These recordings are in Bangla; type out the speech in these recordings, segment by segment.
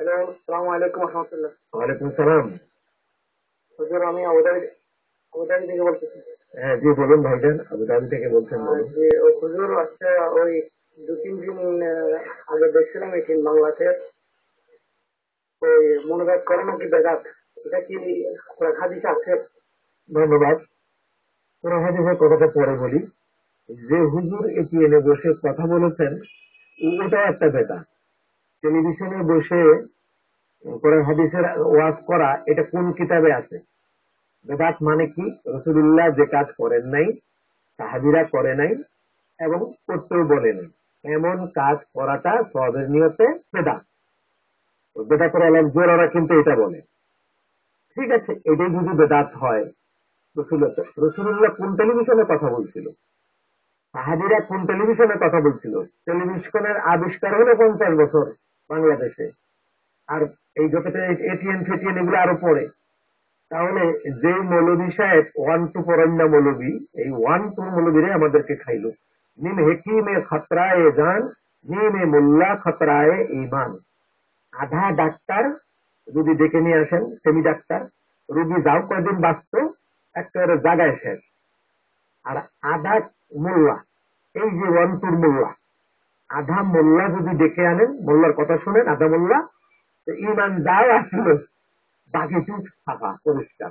হ্যালো সালাম আলাইকুম রহমতুল্লাহ ওয়ালাইকুম সালাম হুজুর আমি আবুধাবি আবুধাবি থেকে বলতেছি। হ্যাঁ জি বলুন ভাইজান আবুধাবি থেকে বলছেন আর যে ও হুজুর আজকে ওই দু তিন দিন আগে দেখছিলাম বাংলাতে। ওই মনোভাব করে নাকি বেদাত? এটা কি হাদিস আছে? ধন্যবাদ। কোরআন হাদিসের কথাটা পরে বলি। যে হুজুর এটি এনে বসে কথা বলেছেন ওটাও একটা বেটা টেলিভিশনে বসে কোরআন হাদিসের ওয়াজ করা, এটা কোন কিতাবে আছে? বেদাত মানে কি? রসুল্লাহ যে কাজ করেন নাই সাহাবিরা করে নাই, এবং করতেও বলে নাই। এমন কাজ করাটা সবের নিয়তে বেদাত। বেদাতের আলম জোরারা কিন্তু এটা বলে। ঠিক আছে, এটাই যদি বেদাত হয় রসুল্লাহ রসুল্লাহ কোন টেলিভিশনে কথা বলছিল? সাহাবিরা কোন টেলিভিশনে কথা বলছিল? টেলিভিশনের আবিষ্কার হলো পঞ্চাশ বছর বাংলাদেশে। আর এই যত এটিএন ফেটিএন এগুলো আরও পরে তাহলে যে মৌলবী সাহেব, ওয়ান টু পরন্যা মৌলবী, এই ওয়ান টু মৌলবীরে আমাদেরকে খাইলো। নিম হেকিমে খতরায় জান, নিমে মোল্লা খতরায় ইমান আধা ডাক্তার যদি ডেকে নিয়ে আসেন সেমি ডাক্তার রুগী যাও কয়দিন বাঁচত একেবারে জাগায় শেষ। আর আধা মোল্লা, এই যে রনপুর মোল্লা, আধা মোল্লা যদি ডেকে আনেন, মোল্লার কথা শুনেন, আধা মোল্লা, তো ইমান যাও আসলো, বাকি চুপ ফাঁকা পরিষ্কার।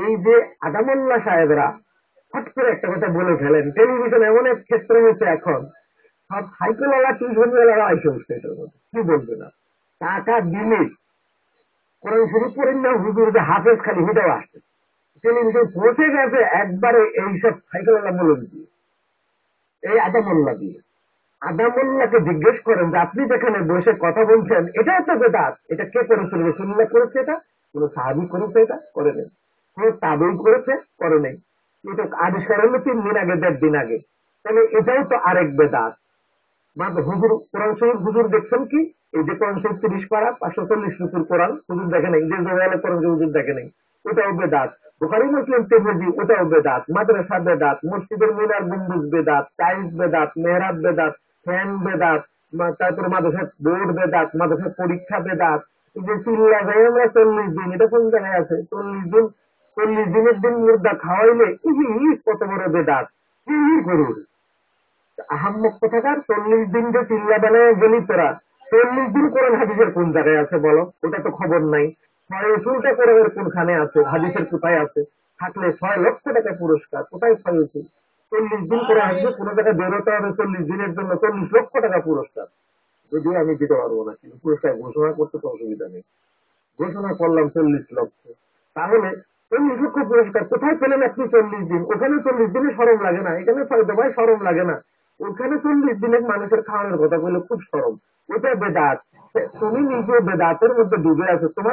এই যে আধা মোল্লা সাহেবরা হট করে একটা কথা বলে ফেলেন, টেলিভিশন এমন এক ক্ষেত্র হয়েছে এখন, সব সাইকেলওয়ালা টিউশনওয়ালারা আইসে উঠছে কি বলবে না? টাকা দিলে কোরআন শরীফ পড়েন না, হুজুর হাফেজ খালি হুটাও আসছে টেলিভিশন পৌঁছে গেছে একবারে এইসব সাইকেলওয়ালা মূল্য দিয়ে এই আদামোল্লা দিয়ে। আদামোল্লাকে জিজ্ঞেস করেন যে, আপনি যেখানে বসে কথা বলছেন এটাই তো বেদাত। এটা কে করেছিল রসুল্লাহ করেছে এটা। কোন সাহাবি করেছে এটা? করে নেই। কোন তাবেই করেছে? করে নেই। এটা আবিষ্কার হলো তিন দিন আগে দেড় দিন আগে। তাহলে এটাও তো আরেক বেদাত। হুজুর, কোরআন শরীফ হুজুর দেখছেন কি? এই যে কোরআন শরীফ তিরিশ পারা, পাঁচশো চল্লিশ রুপুর কোরআন হুজুর দেখে নেই। যে কোরআন হুজুর দেখে নেই। ওটাও বেদাত। বুখারি, মুসলিম, তিরমিজি, ওটাও বেদাত। মাদ্রাসা বেদাত, মসজিদের মিনার গম্বুজ বেদাত, টাইলস বেদাত, মেহরাব বেদাত, ফ্যান বেদাত তারপরে মাদ্রাসার বোর্ড বেদাত, মাদ্রাসার পরীক্ষা বেদাত। এই যে চিল্লা আমরা চল্লিশ দিন, এটা কোন জায়গায় আছে? চল্লিশ দিন, চল্লিশ দিনের দিন মুর্দা খাওয়াইলে ই কত বড় বেদাত। করুন। আহাম্মক কোথাকার, চল্লিশ দিন যে চিল্লা বানায় গেলি তোরা। চল্লিশ দিন কোরআন হাদিসের কোন জায়গায় আছে বলো? ওটা তো খবর নাই। কোনখানে আছে? হাদিসের কোথায় আছে? থাকলে ছয় লক্ষ টাকা পুরস্কার। কোথায় চল্লিশ দিন কোরআন হাদিসে কোনো বেরোতে হবে, চল্লিশ দিনের জন্য চল্লিশ লক্ষ টাকা পুরস্কার। আমি দিতে পারব না, কিন্তু পুরস্কার ঘোষণা করতে তো অসুবিধা নেই। ঘোষণা করলাম চল্লিশ লক্ষ। তাহলে চল্লিশ লক্ষ পুরস্কার কোথায় পেলেন আপনি চল্লিশ দিন? ওখানে চল্লিশ দিনে সরম লাগে না। এখানে দবাই সরম লাগে না। ওখানে চল্লিশ দিনের মানুষের খাওয়ানোর কথা বলে খুব সরম। ওটা বেদাত। তুমি নিজে বেদাতের মধ্যে ডুবে আছো। তোমার